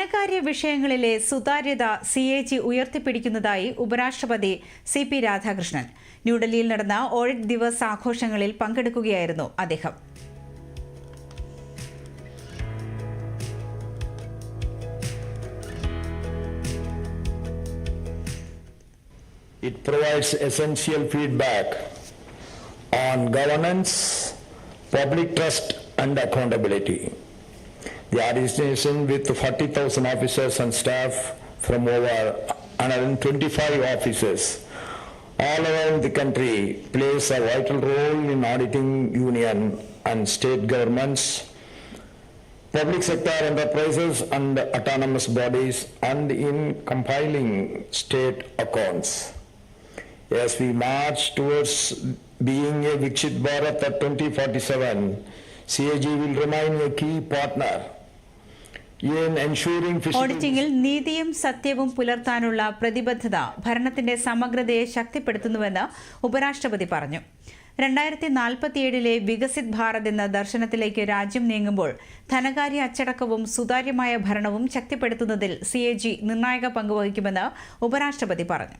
ധനകാര്യ വിഷയങ്ങളിലെ സുതാര്യത സി എ ജി ഉയർത്തിപ്പിടിക്കുന്നതായി ഉപരാഷ്ട്രപതി സി പി രാധാകൃഷ്ണൻ ന്യൂഡൽഹിയിൽ നടന്ന ഓഡിറ്റ് ദിവസ് ആഘോഷങ്ങളിൽ പങ്കെടുക്കുകയായിരുന്നു അദ്ദേഹം It provides essential feedback on governance, public trust, and accountability. The organization with 40,000 officers and staff from over 125 offices all around the country plays a vital role in auditing union and state governments, public sector enterprises and autonomous bodies and in compiling state accounts. As we march towards being a Vikshit Bharat at 2047, CAG will remain a key partner. ഓഡിറ്റിംഗിൽ നീതിയും സത്യവും പുലർത്താനുള്ള പ്രതിബദ്ധത ഭരണത്തിന്റെ സമഗ്രതയെ ശക്തിപ്പെടുത്തുന്നുവെന്ന് ഉപരാഷ്ട്രപതി പറഞ്ഞു. രണ്ടായിരത്തി നാൽപ്പത്തിയേഴിലെ വികസിത് ഭാരത് എന്ന ദർശനത്തിലേക്ക് രാജ്യം നീങ്ങുമ്പോൾ ധനകാര്യ അച്ചടക്കവും സുതാര്യമായ ഭരണവും ശക്തിപ്പെടുത്തുന്നതിൽ സി നിർണായക പങ്കുവഹിക്കുമെന്ന് ഉപരാഷ്ട്രപതി പറഞ്ഞു.